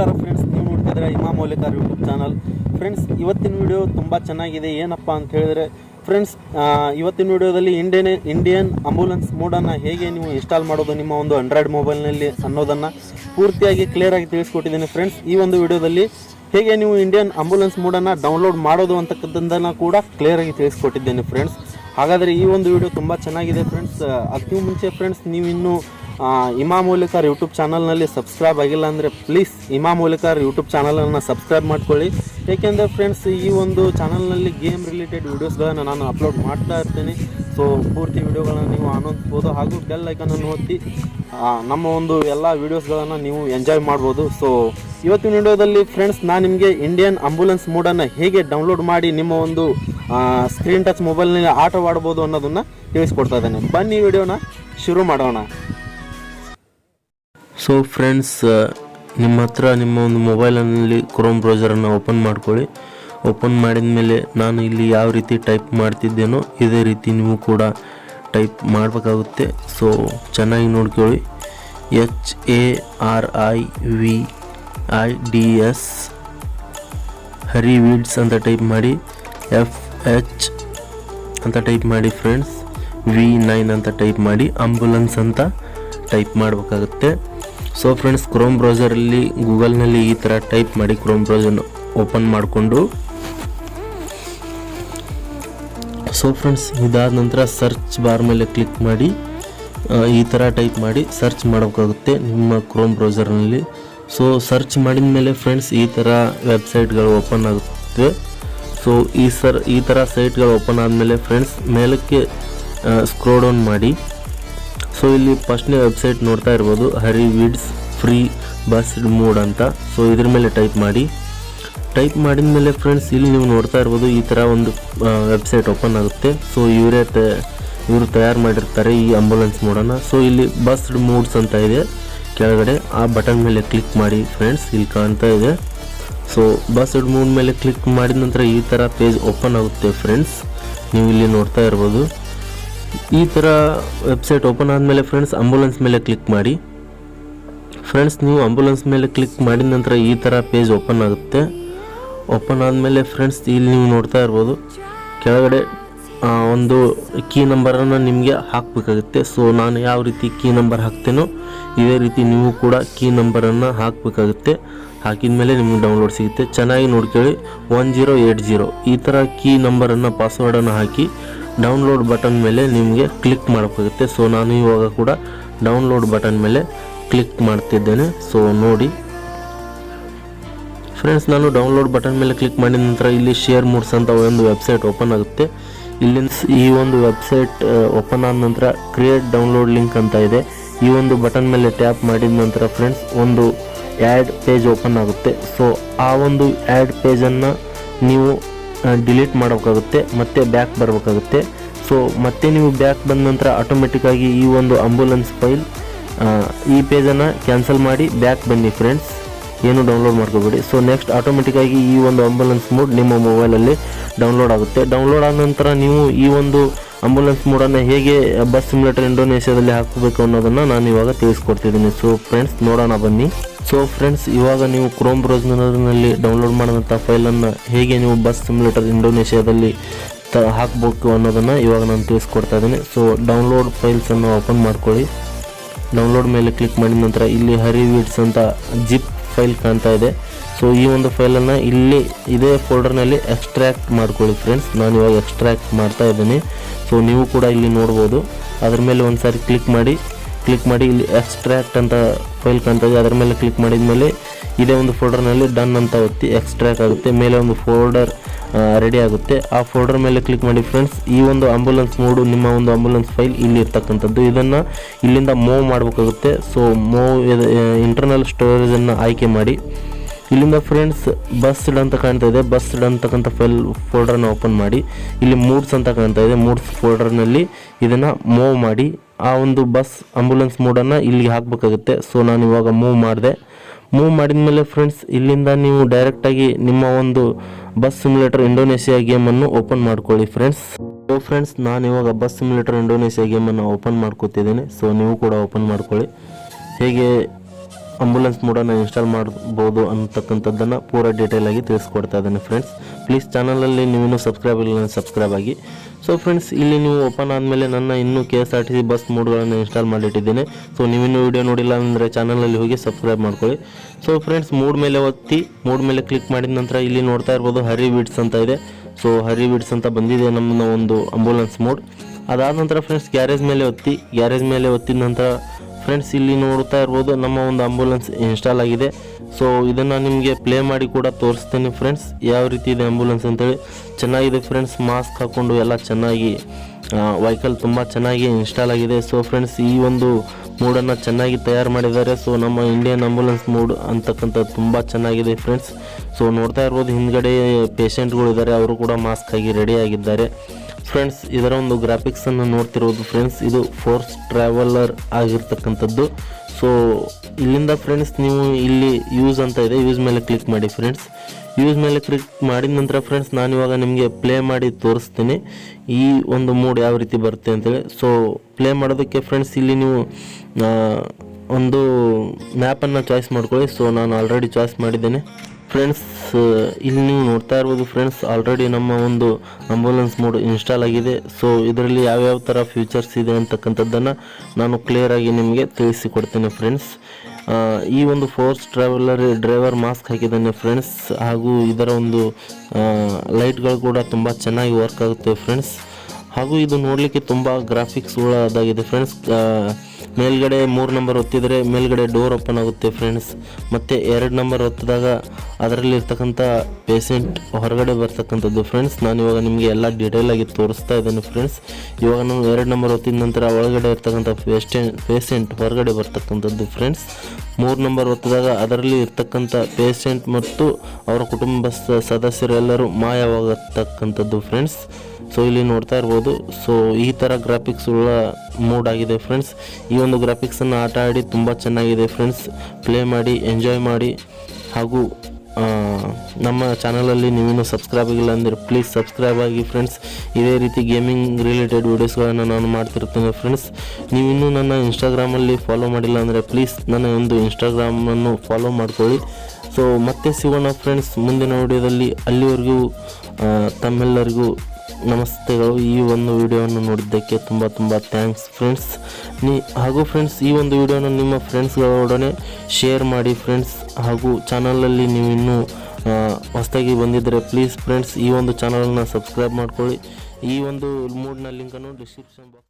ನಮಸ್ಕಾರ ಫ್ರೆಂಡ್ಸ್ ನೀವು ನೋಡ್ತಿದ್ರೆ ಇಮಾ ಮೌಲಿಕಾರ್ ಯೂಟ್ಯೂಬ್ ಚಾನಲ್ ಫ್ರೆಂಡ್ಸ್ ಇವತ್ತಿನ ವಿಡಿಯೋ ತುಂಬ ಚೆನ್ನಾಗಿದೆ. ಏನಪ್ಪ ಅಂತ ಹೇಳಿದ್ರೆ ಫ್ರೆಂಡ್ಸ್ ಇವತ್ತಿನ ವಿಡಿಯೋದಲ್ಲಿ ಇಂಡಿಯನ್ ಇಂಡಿಯನ್ ಅಂಬುಲೆನ್ಸ್ ಮೋಡನ್ನು ಹೇಗೆ ನೀವು ಇನ್ಸ್ಟಾಲ್ ಮಾಡೋದು ನಿಮ್ಮ ಒಂದು ಆಂಡ್ರಾಯ್ಡ್ ಮೊಬೈಲ್ನಲ್ಲಿ ಅನ್ನೋದನ್ನು ಪೂರ್ತಿಯಾಗಿ ಕ್ಲಿಯರಾಗಿ ತಿಳಿಸ್ಕೊಟ್ಟಿದ್ದೀನಿ ಫ್ರೆಂಡ್ಸ್ ಈ ಒಂದು ವಿಡಿಯೋದಲ್ಲಿ ಹೇಗೆ ನೀವು ಇಂಡಿಯನ್ ಅಂಬುಲೆನ್ಸ್ ಮೋಡನ್ನು ಡೌನ್ಲೋಡ್ ಮಾಡೋದು ಅಂತಕ್ಕಂಥದ್ದನ್ನು ಕೂಡ ಕ್ಲಿಯರಾಗಿ ತಿಳಿಸ್ಕೊಟ್ಟಿದ್ದೇನೆ ಫ್ರೆಂಡ್ಸ್ ಹಾಗಾದರೆ ಈ ಒಂದು ವಿಡಿಯೋ ತುಂಬ ಚೆನ್ನಾಗಿದೆ ಫ್ರೆಂಡ್ಸ್ ಅದಕ್ಕೂ ಮುಂಚೆ ಫ್ರೆಂಡ್ಸ್ ನೀವು ಇನ್ನೂ ಇಮಾ ಮೂಲಿಕಾರ್ ಯೂಟ್ಯೂಬ್ ಚಾನಲ್ನಲ್ಲಿ ಸಬ್ಸ್ಕ್ರೈಬ್ ಆಗಿಲ್ಲ ಅಂದರೆ ಪ್ಲೀಸ್ ಇಮಾ ಮೂಲಿಕಾರ್ ಯೂಟ್ಯೂಬ್ ಚಾನಲನ್ನು ಸಬ್ಸ್ಕ್ರೈಬ್ ಮಾಡ್ಕೊಳ್ಳಿ. ಏಕೆಂದರೆ ಫ್ರೆಂಡ್ಸ್, ಈ ಒಂದು ಚಾನಲ್ನಲ್ಲಿ ಗೇಮ್ ರಿಲೇಟೆಡ್ ವೀಡಿಯೋಸ್ಗಳನ್ನು ನಾನು ಅಪ್ಲೋಡ್ ಮಾಡ್ತಾ ಇರ್ತೀನಿ. ಸೊ, ಪೂರ್ತಿ ವಿಡಿಯೋಗಳನ್ನು ನೀವು ಆನಂದಿಸ್ಬೋದು ಹಾಗೂ ಬೆಲ್ ಐಕನನ್ನು ಒತ್ತಿ ನಮ್ಮ ಒಂದು ಎಲ್ಲ ವೀಡಿಯೋಸ್ಗಳನ್ನು ನೀವು ಎಂಜಾಯ್ ಮಾಡ್ಬೋದು. ಸೊ, ಇವತ್ತಿನ ವಿಡಿಯೋದಲ್ಲಿ ಫ್ರೆಂಡ್ಸ್, ನಾನು ನಿಮಗೆ ಇಂಡಿಯನ್ ಆಂಬ್ಯುಲೆನ್ಸ್ ಮೂಡನ್ನು ಹೇಗೆ ಡೌನ್ಲೋಡ್ ಮಾಡಿ ನಿಮ್ಮ ಒಂದು ಸ್ಕ್ರೀನ್ ಟಚ್ ಮೊಬೈಲ್ನಲ್ಲಿ ಆಟವಾಡ್ಬೋದು ಅನ್ನೋದನ್ನು ತಿಳಿಸ್ಕೊಡ್ತಾ ಇದ್ದೇನೆ. ಬನ್ನಿ ವಿಡಿಯೋನ ಶುರು ಮಾಡೋಣ. ಸೊ ಫ್ರೆಂಡ್ಸ್ ನಿಮ್ಮ ಹತ್ರ ನಿಮ್ಮ ಒಂದು ಮೊಬೈಲಲ್ಲಿ ಕ್ರೋಮ್ ಬ್ರೌಸರನ್ನು ಓಪನ್ ಮಾಡ್ಕೊಳ್ಳಿ. ಓಪನ್ ಮಾಡಿದ ಮೇಲೆ ನಾನು ಇಲ್ಲಿ ಯಾವ ರೀತಿ ಟೈಪ್ ಮಾಡ್ತಿದ್ದೇನೋ ಇದೇ ರೀತಿ ನೀವು ಕೂಡ ಟೈಪ್ ಮಾಡಬೇಕಾಗುತ್ತೆ. ಸೊ ಚೆನ್ನಾಗಿ ನೋಡ್ಕೊಳ್ಳಿ. H A R I V I D S Hari vids ಅಂತ ಟೈಪ್ ಮಾಡಿ. ಎಫ್ ಎಚ್ ಅಂತ ಟೈಪ್ ಮಾಡಿ ಫ್ರೆಂಡ್ಸ್ ವಿ ನೈನ್ ಅಂತ ಟೈಪ್ ಮಾಡಿ. ಆಂಬ್ಯುಲೆನ್ಸ್ ಅಂತ ಟೈಪ್ ಮಾಡಬೇಕಾಗುತ್ತೆ. ಸೊ ಫ್ರೆಂಡ್ಸ್ ಕ್ರೋಮ್ ಬ್ರೌಸರಲ್ಲಿ ಗೂಗಲ್ನಲ್ಲಿ ಈ ಥರ ಟೈಪ್ ಮಾಡಿ ಕ್ರೋಮ್ ಬ್ರೌಸರ್ನ ಓಪನ್ ಮಾಡಿಕೊಂಡು. ಸೊ ಫ್ರೆಂಡ್ಸ್ ಇದಾದ ನಂತರ ಸರ್ಚ್ ಬಾರ್ ಮೇಲೆ ಕ್ಲಿಕ್ ಮಾಡಿ ಈ ಥರ ಟೈಪ್ ಮಾಡಿ ಸರ್ಚ್ ಮಾಡಬೇಕಾಗುತ್ತೆ ನಿಮ್ಮ ಕ್ರೋಮ್ ಬ್ರೌಸರ್ನಲ್ಲಿ ಸೊ ಸರ್ಚ್ ಮಾಡಿದ ಮೇಲೆ ಫ್ರೆಂಡ್ಸ್ ಈ ಥರ ವೆಬ್ಸೈಟ್ಗಳು ಓಪನ್ ಆಗುತ್ತೆ. ಸೊ ಈ ಸರ್, ಈ ಥರ ಸೈಟ್ಗಳು ಓಪನ್ ಆದಮೇಲೆ ಫ್ರೆಂಡ್ಸ್ ಮೇಲಕ್ಕೆ ಸ್ಕ್ರೋ ಡೌನ್ ಮಾಡಿ. ಸೊ ಇಲ್ಲಿ ಫಸ್ಟ್ನೇ ವೆಬ್ಸೈಟ್ ನೋಡ್ತಾ ಇರ್ಬೋದು Hari vids free bus mod ಅಂತ. ಸೊ ಇದ್ರ ಮೇಲೆ ಟೈಪ್ ಮಾಡಿ. ಟೈಪ್ ಮಾಡಿದ ಮೇಲೆ ಫ್ರೆಂಡ್ಸ್ ಇಲ್ಲಿ ನೀವು ನೋಡ್ತಾ ಇರ್ಬೋದು, ಈ ಥರ ಒಂದು ವೆಬ್ಸೈಟ್ ಓಪನ್ ಆಗುತ್ತೆ. ಸೊ ಇವರೇ ತ, ಇವರು ತಯಾರು ಮಾಡಿರ್ತಾರೆ ಈ ಆಂಬುಲೆನ್ಸ್ ಮೋಡನ್ನು ಸೊ ಇಲ್ಲಿ ಬಸ್ ಮೋಡ್ಸ್ ಅಂತ ಇದೆ. ಕೆಳಗಡೆ ಆ ಬಟನ್ ಮೇಲೆ ಕ್ಲಿಕ್ ಮಾಡಿ ಫ್ರೆಂಡ್ಸ್ ಇಲ್ಲಿ ಕಾಣ್ತಾ ಇದೆ. ಸೊ ಬಸ್ ಮೂಡ್ ಮೇಲೆ ಕ್ಲಿಕ್ ಮಾಡಿದ ನಂತರ ಈ ಥರ ಪೇಜ್ ಓಪನ್ ಆಗುತ್ತೆ ಫ್ರೆಂಡ್ಸ್ ನೀವು ಇಲ್ಲಿ ನೋಡ್ತಾ ಇರ್ಬೋದು. ಈ ಥರ ವೆಬ್ಸೈಟ್ ಓಪನ್ ಆದಮೇಲೆ ಫ್ರೆಂಡ್ಸ್ ಆಂಬ್ಯುಲೆನ್ಸ್ ಮೇಲೆ ಕ್ಲಿಕ್ ಮಾಡಿ. ಫ್ರೆಂಡ್ಸ್ ನೀವು ಆಂಬ್ಯುಲೆನ್ಸ್ ಮೇಲೆ ಕ್ಲಿಕ್ ಮಾಡಿದ ನಂತರ ಈ ಥರ ಪೇಜ್ ಓಪನ್ ಆಗುತ್ತೆ. ಓಪನ್ ಆದಮೇಲೆ ಫ್ರೆಂಡ್ಸ್ ಇಲ್ಲಿ ನೀವು ನೋಡ್ತಾ ಇರ್ಬೋದು. ಕೆಳಗಡೆ ಒಂದು ಕೀ ನಂಬರನ್ನು ನಿಮಗೆ ಹಾಕಬೇಕಾಗುತ್ತೆ. ಸೊ ನಾನು ಯಾವ ರೀತಿ ಕೀ ನಂಬರ್ ಹಾಕ್ತೇನೋ, ಇದೇ ರೀತಿ ನೀವು ಕೂಡ ಕೀ ನಂಬರನ್ನು ಹಾಕಬೇಕಾಗುತ್ತೆ. ಹಾಕಿದ ಮೇಲೆ ನಿಮಗೆ ಡೌನ್ಲೋಡ್ ಸಿಗುತ್ತೆ. ಚೆನ್ನಾಗಿ ನೋಡ್ಕೊಳ್ಳಿ. ಒನ್ ಜೀರೋ ಏಯ್ಟ್ ಜೀರೋ ಈ ಥರ ಕೀ ನಂಬರನ್ನು ಪಾಸ್ವರ್ಡನ್ನು ಹಾಕಿ ಡೌನ್ಲೋಡ್ ಬಟನ್ ಮೇಲೆ ನಿಮಗೆ ಕ್ಲಿಕ್ ಮಾಡಬೇಕಾಗುತ್ತೆ ಸೊ ನಾನು ಇವಾಗ ಕೂಡ ಡೌನ್ಲೋಡ್ ಬಟನ್ ಮೇಲೆ ಕ್ಲಿಕ್ ಮಾಡ್ತಿದ್ದೇನೆ. ಸೊ ನೋಡಿ. ಫ್ರೆಂಡ್ಸ್ ನಾನು ಡೌನ್ಲೋಡ್ ಬಟನ್ ಮೇಲೆ ಕ್ಲಿಕ್ ಮಾಡಿದ ನಂತರ ಇಲ್ಲಿ ಶೇರ್ ಮೂಡ್ಸ್ ಅಂತ ಒಂದು ವೆಬ್ಸೈಟ್ ಓಪನ್ ಆಗುತ್ತೆ. ಇಲ್ಲಿ ಈ ಒಂದು ವೆಬ್ಸೈಟ್ ಓಪನ್ ಆದ ನಂತರ ಕ್ರಿಯೇಟ್ ಡೌನ್ಲೋಡ್ ಲಿಂಕ್ ಅಂತ ಇದೆ. ಈ ಒಂದು ಬಟನ್ ಮೇಲೆ ಟ್ಯಾಪ್ ಮಾಡಿದ ನಂತರ ಫ್ರೆಂಡ್ಸ್ ಒಂದು ಆ್ಯಡ್ ಪೇಜ್ ಓಪನ್ ಆಗುತ್ತೆ. ಸೊ ಆ ಒಂದು ಆ್ಯಡ್ ಪೇಜನ್ನು ನೀವು ಡಿಲೀಟ್ ಮಾಡಬೇಕಾಗುತ್ತೆ, ಮತ್ತೆ ಬ್ಯಾಕ್ ಬರಬೇಕಾಗುತ್ತೆ. ಸೊ ಮತ್ತೆ ನೀವು ಬ್ಯಾಕ್ ಬಂದ ನಂತರ ಆಟೋಮೆಟಿಕ್ಕಾಗಿ ಈ ಒಂದು ಆಂಬುಲೆನ್ಸ್ ಫೈಲ್ ಈ ಪೇಜನ್ನು ಕ್ಯಾನ್ಸಲ್ ಮಾಡಿ ಬ್ಯಾಕ್ ಬನ್ನಿ ಫ್ರೆಂಡ್ಸ್ ಏನು ಡೌನ್ಲೋಡ್ ಮಾಡ್ಕೋಬೇಡಿ. ಸೊ ನೆಕ್ಸ್ಟ್ ಆಟೋಮೆಟಿಕ್ಕಾಗಿ ಈ ಒಂದು ಆಂಬುಲೆನ್ಸ್ ಮೋಡ್ ನಿಮ್ಮ ಮೊಬೈಲಲ್ಲಿ ಡೌನ್ಲೋಡ್ ಆಗುತ್ತೆ. ಡೌನ್ಲೋಡ್ ಆದ ನಂತರ ನೀವು ಈ ಒಂದು ಅಂಬುಲೆನ್ಸ್ ಮೋಡನ್ನು ಹೇಗೆ ಬಸ್ ಸಿಮ್ಯುಲೇಟರ್ ಇಂಡೋನೇಷ್ಯಾದಲ್ಲಿ ಹಾಕಬೇಕು ಅನ್ನೋದನ್ನು ನಾನು ಇವಾಗ ತಿಳಿಸ್ಕೊಡ್ತಿದ್ದೀನಿ. ಸೊ ಫ್ರೆಂಡ್ಸ್ ನೋಡೋಣ ಬನ್ನಿ. ಸೊ ಫ್ರೆಂಡ್ಸ್ ಇವಾಗ ನೀವು ಕ್ರೋಮ್ ಬ್ರೌಸರ್ನಲ್ಲಿ ಡೌನ್ಲೋಡ್ ಮಾಡಿದಂಥ ಫೈಲನ್ನು ಹೇಗೆ ನೀವು ಬಸ್ ಸಿಮ್ಯುಲೇಟರ್ ಇಂಡೋನೇಷ್ಯಾದಲ್ಲಿ ತ ಹಾಕಬೇಕು ಅನ್ನೋದನ್ನು ಇವಾಗ ನಾನು ತಿಳಿಸ್ಕೊಡ್ತಾ ಇದ್ದೀನಿ. ಸೊ ಡೌನ್ಲೋಡ್ ಫೈಲ್ಸನ್ನು ಓಪನ್ ಮಾಡ್ಕೊಳ್ಳಿ. ಡೌನ್ಲೋಡ್ ಮೇಲೆ ಕ್ಲಿಕ್ ಮಾಡಿದ ನಂತರ ಇಲ್ಲಿ ಹರಿ ವಿಡ್ಸ್ ಅಂತ ಜಿಪ್ ಫೈಲ್ ಕಾಣ್ತಾ ಇದೆ. ಸೊ ಈ ಒಂದು ಫೈಲನ್ನು ಇಲ್ಲಿ ಇದೇ ಫೋಲ್ಡರ್ನಲ್ಲಿ ಎಕ್ಸ್ಟ್ರಾಕ್ಟ್ ಮಾಡ್ಕೊಳ್ಳಿ ಫ್ರೆಂಡ್ಸ್ ನಾನು ಇವಾಗ ಎಕ್ಸ್ಟ್ರಾಕ್ಟ್ ಮಾಡ್ತಾ ಇದ್ದೀನಿ. ಸೊ ನೀವು ಕೂಡ ಇಲ್ಲಿ ನೋಡ್ಬೋದು. ಅದ್ರ ಮೇಲೆ ಒಂದು ಸಾರಿ ಕ್ಲಿಕ್ ಮಾಡಿ. ಕ್ಲಿಕ್ ಮಾಡಿ ಇಲ್ಲಿ ಎಕ್ಸ್ಟ್ರಾಕ್ಟ್ ಅಂತ ಫೈಲ್ ಕಾಣ್ತದೆ ಅದರ ಮೇಲೆ ಕ್ಲಿಕ್ ಮಾಡಿದ ಮೇಲೆ ಇದೇ ಒಂದು ಫೋಲ್ಡರ್ನಲ್ಲಿ ಡನ್ ಅಂತ ಒತ್ತಿ ಎಕ್ಸ್ಟ್ರಾಕ್ಟ್ ಆಗುತ್ತೆ. ಮೇಲೆ ಒಂದು ಫೋಲ್ಡರ್ ರೆಡಿ ಆಗುತ್ತೆ. ಆ ಫೋಲ್ಡರ್ ಮೇಲೆ ಕ್ಲಿಕ್ ಮಾಡಿ ಫ್ರೆಂಡ್ಸ್ ಈ ಒಂದು ಆಂಬುಲೆನ್ಸ್ ಮೂಡು, ನಿಮ್ಮ ಒಂದು ಆಂಬುಲೆನ್ಸ್ ಫೈಲ್ ಇಲ್ಲಿ ಇರ್ತಕ್ಕಂಥದ್ದು. ಇದನ್ನು ಇಲ್ಲಿಂದ ಮೂವ್ ಮಾಡಬೇಕಾಗುತ್ತೆ. ಸೊ ಮೂವ್ ಇಂಟರ್ನಲ್ ಸ್ಟೋರೇಜನ್ನು ಆಯ್ಕೆ ಮಾಡಿ. ಇಲ್ಲಿಂದ ಫ್ರೆಂಡ್ಸ್ ಬಸ್ಡ್ ಅಂತ ಕಾಣ್ತಾ ಇದೆ. ಬಸ್ಡ್ ಅಂತಕ್ಕಂಥ ಫೈಲ್ ಫೋಲ್ಡರ್ನ ಓಪನ್ ಮಾಡಿ, ಇಲ್ಲಿ ಮೂಡ್ಸ್ ಅಂತ ಕಾಣ್ತಾ ಇದೆ. ಮೂಡ್ಸ್ ಫೋಲ್ಡರ್ನಲ್ಲಿ ಇದನ್ನು ಮೂವ್ ಮಾಡಿ, ಆ ಒಂದು ಬಸ್ ಆಂಬುಲೆನ್ಸ್ ಮೂಡನ್ನು ಇಲ್ಲಿಗೆ ಹಾಕಬೇಕಾಗುತ್ತೆ. ಸೊ ನಾನು ಇವಾಗ ಮೂವ್ ಮಾಡಿದೆ. ಮೂವ್ ಮಾಡಿದ ಮೇಲೆ ಫ್ರೆಂಡ್ಸ್ ಇಲ್ಲಿಂದ ನೀವು ಡೈರೆಕ್ಟಾಗಿ ನಿಮ್ಮ ಒಂದು ಬಸ್ ಸಿಮ್ಯುಲೇಟರ್ ಇಂಡೋನೇಷಿಯಾ ಗೇಮನ್ನು ಓಪನ್ ಮಾಡ್ಕೊಳ್ಳಿ ಫ್ರೆಂಡ್ಸ್ ಸೊ ಫ್ರೆಂಡ್ಸ್ ನಾನು ಇವಾಗ ಬಸ್ ಸಿಮ್ಯುಲೇಟರ್ ಇಂಡೋನೇಷಿಯಾ ಗೇಮನ್ನು ಓಪನ್ ಮಾಡ್ಕೋತಿದ್ದೇನೆ. ಸೊ ನೀವು ಕೂಡ ಓಪನ್ ಮಾಡ್ಕೊಳ್ಳಿ. ಹೇಗೆ ಅಂಬುಲೆನ್ಸ್ ಮೋಡನ್ನು ಇನ್ಸ್ಟಾಲ್ ಮಾಡ್ಬೋದು ಅಂತಕ್ಕಂಥದ್ದನ್ನು ಪೂರ ಡೀಟೇಲ್ ಆಗಿ ತಿಳಿಸ್ಕೊಡ್ತಾ ಇದ್ದೇನೆ ಫ್ರೆಂಡ್ಸ್ ಪ್ಲೀಸ್ ಚಾನಲಲ್ಲಿ ನೀವೇನು ಸಬ್ಸ್ಕ್ರೈಬ್ ಇಲ್ಲ ಸಬ್ಸ್ಕ್ರೈಬ್ ಆಗಿ. ಸೊ ಫ್ರೆಂಡ್ಸ್ ಇಲ್ಲಿ ನೀವು ಓಪನ್ ಆದಮೇಲೆ ನನ್ನ ಇನ್ನೂ K S R T C bus ಮೋಡ್ಗಳನ್ನು install ಮಾಡಿಟ್ಟಿದ್ದೇನೆ. ಸೊ ನೀವಿನ್ನೂ ವಿಡಿಯೋ ನೋಡಿಲ್ಲ ಅಂದರೆ ಚಾನಲಲ್ಲಿ ಹೋಗಿ ಸಬ್ಸ್ಕ್ರೈಬ್ ಮಾಡ್ಕೊಳ್ಳಿ. ಸೊ ಫ್ರೆಂಡ್ಸ್ ಮೂಡ್ ಮೇಲೆ ಒತ್ತಿ, ಮೂಡ್ ಮೇಲೆ ಕ್ಲಿಕ್ ಮಾಡಿದ ನಂತರ ಇಲ್ಲಿ ನೋಡ್ತಾ ಇರ್ಬೋದು ಹರಿ ವಿಡ್ಸ್ ಅಂತ ಇದೆ. ಸೊ ಹರಿ ವಿಡ್ಸ್ ಅಂತ ಬಂದಿದೆ ನಮ್ಮ ಒಂದು ಅಂಬುಲೆನ್ಸ್ ಮೋಡ್. ಅದಾದ ನಂತರ ಫ್ರೆಂಡ್ಸ್ ಗ್ಯಾರೇಜ್ ಮೇಲೆ ಒತ್ತಿ ಗ್ಯಾರೇಜ್ ಮೇಲೆ ಒತ್ತಿದ ನಂತರ ಫ್ರೆಂಡ್ಸ್ ಇಲ್ಲಿ ನೋಡ್ತಾ ಇರ್ಬೋದು. ನಮ್ಮ ಒಂದು ಆಂಬ್ಯುಲೆನ್ಸ್ ಇನ್ಸ್ಟಾಲ್ ಆಗಿದೆ. ಸೊ ಇದನ್ನು ನಿಮಗೆ ಪ್ಲೇ ಮಾಡಿ ಕೂಡ ತೋರಿಸ್ತೀನಿ ಫ್ರೆಂಡ್ಸ್ ಯಾವ ರೀತಿ ಇದೆ ಆಂಬ್ಯುಲೆನ್ಸ್ ಅಂತೇಳಿ. ಚೆನ್ನಾಗಿದೆ ಫ್ರೆಂಡ್ಸ್ ಮಾಸ್ಕ್ ಹಾಕ್ಕೊಂಡು ಎಲ್ಲ ಚೆನ್ನಾಗಿ ವೆಹಿಕಲ್ ತುಂಬ ಚೆನ್ನಾಗಿ ಇನ್ಸ್ಟಾಲ್ ಆಗಿದೆ. ಸೊ ಫ್ರೆಂಡ್ಸ್ ಈ ಒಂದು ಮೂಡನ್ನು ಚೆನ್ನಾಗಿ ತಯಾರು ಮಾಡಿದ್ದಾರೆ. ಸೊ ನಮ್ಮ ಇಂಡಿಯನ್ ಆಂಬ್ಯುಲೆನ್ಸ್ ಮೂಡ್ ಅಂತಕ್ಕಂಥದ್ದು ತುಂಬ ಚೆನ್ನಾಗಿದೆ ಫ್ರೆಂಡ್ಸ್ ಸೊ ನೋಡ್ತಾ ಇರ್ಬೋದು ಹಿಂದ್ಗಡೆ ಪೇಷಂಟ್ಗಳು ಇದ್ದಾರೆ ಅವರು ಕೂಡ ಮಾಸ್ಕ್ ಆಗಿ ರೆಡಿ ಆಗಿದ್ದಾರೆ. ಫ್ರೆಂಡ್ಸ್ ಇದರ ಒಂದು ಗ್ರಾಫಿಕ್ಸ್ ಅನ್ನು ನೋಡ್ತಿರೋದು ಫ್ರೆಂಡ್ಸ್ ಇದು ಫೋರ್ಸ್ ಟ್ರಾವೆಲರ್ ಆಗಿರ್ತಕ್ಕಂಥದ್ದು. ಸೊ ಇಲ್ಲಿಂದ ಫ್ರೆಂಡ್ಸ್ ನೀವು ಇಲ್ಲಿ ಯೂಸ್ ಅಂತ ಇದೆ ಯೂಸ್ ಮೇಲೆ ಕ್ಲಿಕ್ ಮಾಡಿ ಫ್ರೆಂಡ್ಸ್ ಯೂಸ್ ಮೇಲೆ ಕ್ಲಿಕ್ ಮಾಡಿದ ನಂತರ ಫ್ರೆಂಡ್ಸ್ ನಾನು ಇವಾಗ ನಿಮಗೆ ಪ್ಲೇ ಮಾಡಿ ತೋರಿಸ್ತೀನಿ. ಈ ಒಂದು ಮೂಡ್ ಯಾವ ರೀತಿ ಬರುತ್ತೆ ಅಂತೇಳಿ ಸೊ ಪ್ಲೇ ಮಾಡೋದಕ್ಕೆ ಫ್ರೆಂಡ್ಸ್ ಇಲ್ಲಿ ನೀವು ಒಂದು ಮ್ಯಾಪನ್ನು ಚಾಯ್ಸ್ ಮಾಡ್ಕೊಳ್ಳಿ. ಸೊ ನಾನು ಆಲ್ರೆಡಿ ಚಾಯ್ಸ್ ಮಾಡಿದ್ದೇನೆ. ಫ್ರೆಂಡ್ಸ್ ಇಲ್ಲಿ ನೀವು ನೋಡ್ತಾ ಇರ್ಬೋದು ಫ್ರೆಂಡ್ಸ್ ಆಲ್ರೆಡಿ ನಮ್ಮ ಒಂದು ಆಂಬುಲೆನ್ಸ್ ಮೋಡ್ ಇನ್ಸ್ಟಾಲ್ ಆಗಿದೆ. ಸೊ ಇದರಲ್ಲಿ ಯಾವ್ಯಾವ ಥರ ಫ್ಯೂಚರ್ಸ್ ಇದೆ ಅಂತಕ್ಕಂಥದ್ದನ್ನು ನಾನು ಕ್ಲಿಯರ್ ಆಗಿ ನಿಮಗೆ ತಿಳಿಸಿಕೊಡ್ತೇನೆ ಫ್ರೆಂಡ್ಸ್ ಈ ಒಂದು ಫೋರ್ಸ್ ಟ್ರಾವೆಲರ್ ಡ್ರೈವರ್ ಮಾಸ್ಕ್ ಹಾಕಿದ್ದಾನೆ ಫ್ರೆಂಡ್ಸ್ ಹಾಗೂ ಇದರ ಒಂದು ಲೈಟ್ಗಳು ಕೂಡ ತುಂಬ ಚೆನ್ನಾಗಿ ವರ್ಕ್ ಆಗುತ್ತೆ ಫ್ರೆಂಡ್ಸ್ ಹಾಗೂ ಇದು ನೋಡಲಿಕ್ಕೆ ತುಂಬ ಗ್ರಾಫಿಕ್ಸ್ ಉಳ್ಳದಾಗಿದೆ ಫ್ರೆಂಡ್ಸ್ ಮೇಲ್ಗಡೆ ಮೂರು ನಂಬರ್ ಒತ್ತಿದರೆ ಮೇಲ್ಗಡೆ ಡೋರ್ ಓಪನ್ ಆಗುತ್ತೆ ಫ್ರೆಂಡ್ಸ್ ಮತ್ತು ಎರಡು ನಂಬರ್ ಒತ್ತಿದಾಗ ಅದರಲ್ಲಿರ್ತಕ್ಕಂಥ ಪೇಷೆಂಟ್ ಹೊರಗಡೆ ಬರ್ತಕ್ಕಂಥದ್ದು ಫ್ರೆಂಡ್ಸ್ ನಾನು ಇವಾಗ ನಿಮಗೆ ಎಲ್ಲ ಡೀಟೇಲ್ ಆಗಿ ತೋರಿಸ್ತಾ ಇದ್ದೇನೆ ಫ್ರೆಂಡ್ಸ್ ಇವಾಗ ನಾವು ಎರಡು ನಂಬರ್ ಒತ್ತಿದ ನಂತರ ಒಳಗಡೆ ಇರ್ತಕ್ಕಂಥ ಪೇಷಂಟ್ ಪೇಷೆಂಟ್ ಹೊರಗಡೆ ಬರ್ತಕ್ಕಂಥದ್ದು ಫ್ರೆಂಡ್ಸ್ ಮೂರು ನಂಬರ್ ಒತ್ತಿದಾಗ ಅದರಲ್ಲಿ ಇರ್ತಕ್ಕಂಥ ಪೇಷಂಟ್ ಮತ್ತು ಅವರ ಕುಟುಂಬ ಸದಸ್ಯರೆಲ್ಲರೂ ಮಾಯವಾಗತಕ್ಕಂಥದ್ದು ಫ್ರೆಂಡ್ಸ್ ಸೊ ಇಲ್ಲಿ ನೋಡ್ತಾ ಇರ್ಬೋದು. ಸೊ ಈ ಥರ ಗ್ರಾಫಿಕ್ಸ್ ಉಳ್ಳ ಮೂಡ್ ಆಗಿದೆ ಫ್ರೆಂಡ್ಸ್ ಈ ಒಂದು ಗ್ರಾಫಿಕ್ಸನ್ನು ಆಟ ಆಡಿ ತುಂಬ ಚೆನ್ನಾಗಿದೆ ಫ್ರೆಂಡ್ಸ್ ಪ್ಲೇ ಮಾಡಿ ಎಂಜಾಯ್ ಮಾಡಿ. ಹಾಗೂ ನಮ್ಮ ಚಾನಲಲ್ಲಿ ನೀವಿನ್ನೂ ಸಬ್ಸ್ಕ್ರೈಬ್ ಆಗಿಲ್ಲ ಅಂದರೆ ಪ್ಲೀಸ್ ಸಬ್ಸ್ಕ್ರೈಬ್ ಆಗಿ ಫ್ರೆಂಡ್ಸ್ ಇದೇ ರೀತಿ ಗೇಮಿಂಗ್ ರಿಲೇಟೆಡ್ ವೀಡಿಯೋಸ್ಗಳನ್ನು ನಾನು ಮಾಡ್ತಿರ್ತೇನೆ ಫ್ರೆಂಡ್ಸ್ ನೀವಿನ್ನೂ ನನ್ನ ಇನ್ಸ್ಟಾಗ್ರಾಮಲ್ಲಿ ಫಾಲೋ ಮಾಡಿಲ್ಲ ಅಂದರೆ ಪ್ಲೀಸ್ ನನ್ನ ಒಂದು ಇನ್ಸ್ಟಾಗ್ರಾಮನ್ನು ಫಾಲೋ ಮಾಡ್ಕೊಳ್ಳಿ. ಸೊ ಮತ್ತೆ ಸಿಗೋಣ ಫ್ರೆಂಡ್ಸ್ ಮುಂದಿನ ವಿಡಿಯೋದಲ್ಲಿ ಅಲ್ಲಿವರೆಗೂ ತಮ್ಮೆಲ್ಲರಿಗೂ ನಮಸ್ತೆಗಳು ಈ ಒಂದು ವಿಡಿಯೋವನ್ನು ನೋಡಿದ್ದಕ್ಕೆ ತುಂಬ ತುಂಬ ಥ್ಯಾಂಕ್ಸ್ ಫ್ರೆಂಡ್ಸ್ ನೀ ಹಾಗೂ ಫ್ರೆಂಡ್ಸ್ ಈ ಒಂದು ವಿಡಿಯೋನ ನಿಮ್ಮ ಫ್ರೆಂಡ್ಸ್ಗಳೊಡನೆ ಶೇರ್ ಮಾಡಿ ಫ್ರೆಂಡ್ಸ್ ಹಾಗೂ ಚಾನಲಲ್ಲಿ ನೀವು ಇನ್ನೂ ಹೊಸದಾಗಿ ಬಂದಿದ್ದರೆ ಪ್ಲೀಸ್ ಫ್ರೆಂಡ್ಸ್ ಈ ಒಂದು ಚಾನಲನ್ನು ಸಬ್ಸ್ಕ್ರೈಬ್ ಮಾಡ್ಕೊಳ್ಳಿ. ಈ ಒಂದು ಮೂಡ್ನ ಲಿಂಕನ್ನು ಡಿಸ್ಕ್ರಿಪ್ಷನ್ ಬಾಕ್ಸ್